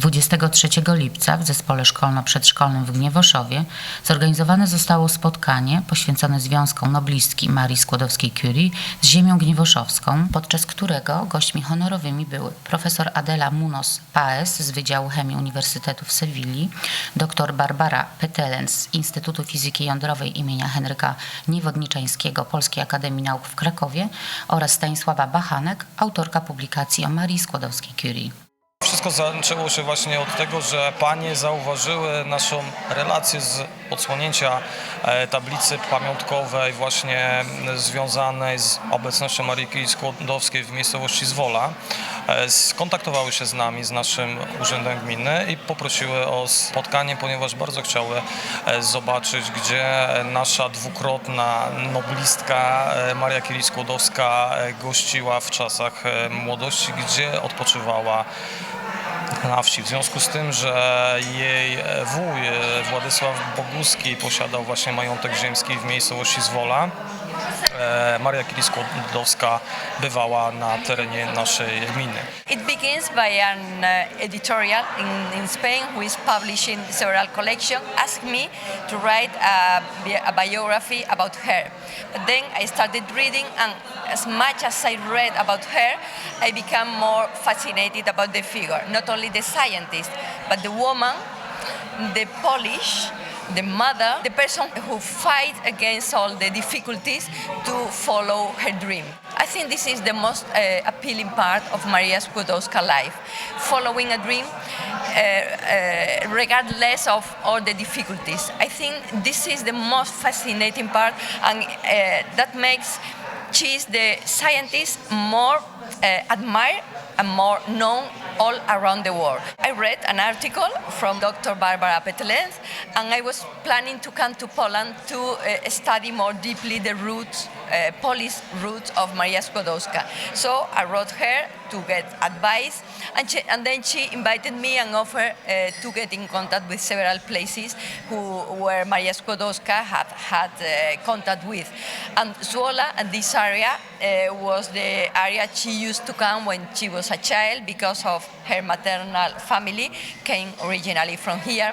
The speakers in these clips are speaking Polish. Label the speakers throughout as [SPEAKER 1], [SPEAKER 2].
[SPEAKER 1] 23 lipca w zespole szkolno-przedszkolnym w Gniewoszowie zorganizowane zostało spotkanie poświęcone związkom noblistki Marii Skłodowskiej-Curie z ziemią gniewoszowską, podczas którego gośćmi honorowymi były profesor Adela Munoz Paes z Wydziału Chemii Uniwersytetu w Sewilli, dr Barbara Petelens z Instytutu Fizyki Jądrowej imienia Henryka Niewodniczańskiego Polskiej Akademii Nauk w Krakowie oraz Stanisława Bachanek, autorka publikacji o Marii Skłodowskiej-Curie.
[SPEAKER 2] Wszystko zaczęło się właśnie od tego, że panie zauważyły naszą relację z odsłonięcia e, tablicy pamiątkowej właśnie związanej z obecnością Maryki Skłodowskiej w miejscowości Zwola. E, Skontaktowały się z nami, z naszym urzędem gminy i poprosiły o spotkanie, ponieważ bardzo chciały e, zobaczyć, gdzie nasza dwukrotna noblistka Maria Curie Skłodowska e, gościła w czasach młodości, gdzie odpoczywała na wsi. W związku z tym, że jej wuj e, Władysław Boguski posiadał właśnie majątek ziemski w miejscowości Zwola, Maria bywała na terenie naszej gminy.
[SPEAKER 3] It begins by an uh, editorial in, in Spain who is publishing several collections, asked me to write a, a biography about her. But then I started reading, and as much as I read about her, I became more fascinated about the figure, not only the scientist, but the woman, the Polish, the mother, the person who fights against all the difficulties to follow her dream. I think this is the most uh, appealing part of Maria Skłodowska life, following a dream uh, uh, regardless of all the difficulties. I think this is the most fascinating part and uh, that makes she is the scientist more uh, admired and more known all around the world. I read an article from Dr. Barbara Petelens, and I was planning to come to Poland to uh, study more deeply the roots, uh, Polish roots of Maria Skłodowska. So I wrote her to get advice, and, she, and then she invited me and offered uh, to get in contact with several places who, where Maria Skłodowska had had uh, contact with. And Zwola and this area uh, was the area she used to come when she was a child because of her maternal family came originally from here.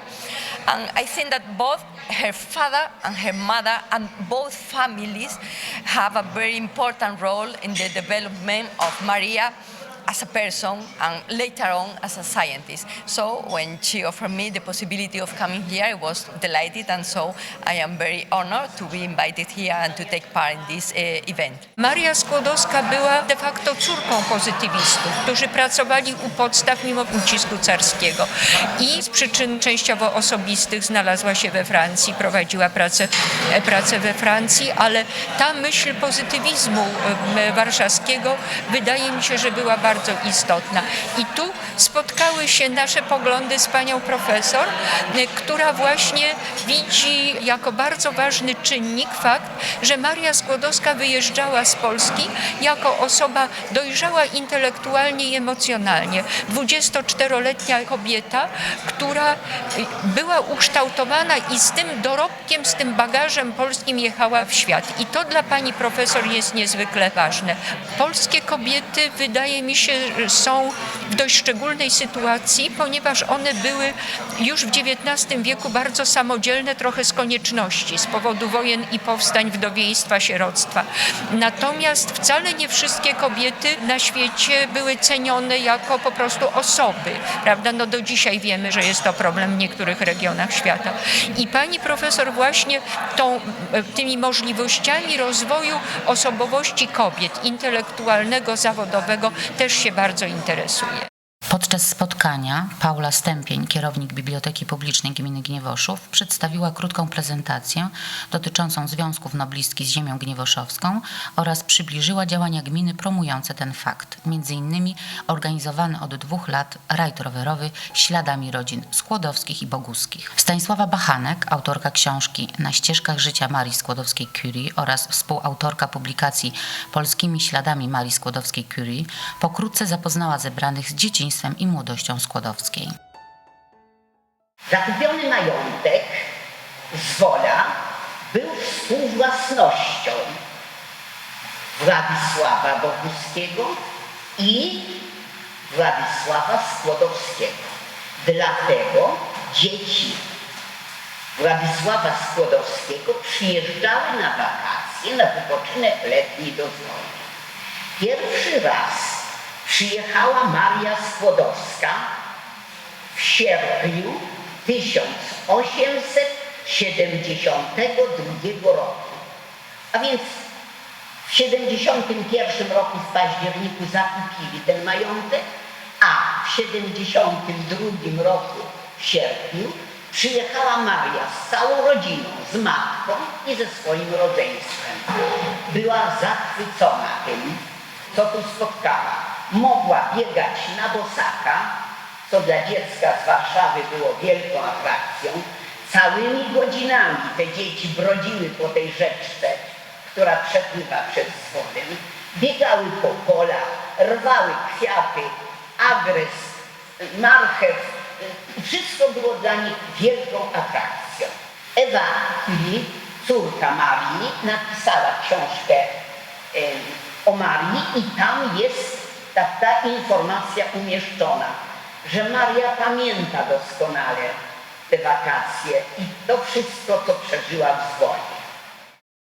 [SPEAKER 3] And I think that both her father and her mother and both families have a very important role in the development of Maria as a person and later on as a scientist. So when she offered me the possibility of coming here, I was delighted and so I am very honored to be invited here and to take part in this uh, event.
[SPEAKER 4] Maria Skłodowska była de facto córką pozytywistów, którzy pracowali u podstaw mimo ucisku carskiego i z przyczyn częściowo osobistych znalazła się we Francji, prowadziła pracę, e, pracę we Francji, ale ta myśl pozytywizmu em, warszawskiego wydaje mi się, że była bardzo istotna. I tu spotkały się nasze poglądy z panią profesor, która właśnie widzi jako bardzo ważny czynnik fakt, że Maria Skłodowska wyjeżdżała z Polski jako osoba dojrzała intelektualnie i emocjonalnie. 24-letnia kobieta, która była ukształtowana i z tym dorobkiem, z tym bagażem polskim jechała w świat. I to dla pani profesor jest niezwykle ważne. Polskie kobiety, wydaje mi się, są w dość szczególnej sytuacji, ponieważ one były już w XIX wieku bardzo samodzielne, trochę z konieczności, z powodu wojen i powstań, wdowieństwa, sieroctwa. Natomiast wcale nie wszystkie kobiety na świecie były cenione jako po prostu osoby, prawda? No do dzisiaj wiemy, że jest to problem w niektórych regionach świata. I pani profesor właśnie tą, tymi możliwościami rozwoju osobowości kobiet, intelektualnego, zawodowego też się bardzo interesuje.
[SPEAKER 1] Podczas spotkania Paula Stępień, kierownik Biblioteki Publicznej Gminy Gniewoszów, przedstawiła krótką prezentację dotyczącą związków noblistki z ziemią gniewoszowską oraz przybliżyła działania gminy promujące ten fakt. Między innymi organizowany od dwóch lat rajd rowerowy śladami rodzin Skłodowskich i Boguskich. Stanisława Bachanek, autorka książki Na ścieżkach życia Marii Skłodowskiej-Curie oraz współautorka publikacji Polskimi śladami Marii Skłodowskiej-Curie, pokrótce zapoznała zebranych z dzieciństwem i młodością Skłodowskiej.
[SPEAKER 5] Zakupiony majątek z wola był współwłasnością Władysława Boguskiego i Władysława Skłodowskiego. Dlatego dzieci Władysława Skłodowskiego przyjeżdżały na wakacje, na wypoczynek letni do Zwoli. Pierwszy raz przyjechała Maria Skłodowska w sierpniu 1872 roku. A więc w 71 roku w październiku zakupili ten majątek, a w 72 roku w sierpniu przyjechała Maria z całą rodziną, z matką i ze swoim rodzeństwem. Była zachwycona tym, co tu spotkała. Mogła biegać na bosaka, co dla dziecka z Warszawy było wielką atrakcją. Całymi godzinami te dzieci brodziły po tej rzeczce, która przepływa przez wodę. Biegały po polach, rwały kwiaty, agres, marchew. Wszystko było dla nich wielką atrakcją. Ewa Curie, córka Marii, napisała książkę o Marii i tam jest ta, ta informacja umieszczona, że Maria pamięta doskonale te wakacje i to wszystko, co przeżyła w Zwoli.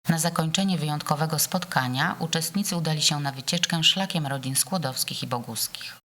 [SPEAKER 1] Na zakończenie wyjątkowego spotkania uczestnicy udali się na wycieczkę szlakiem rodzin Skłodowskich i Boguskich.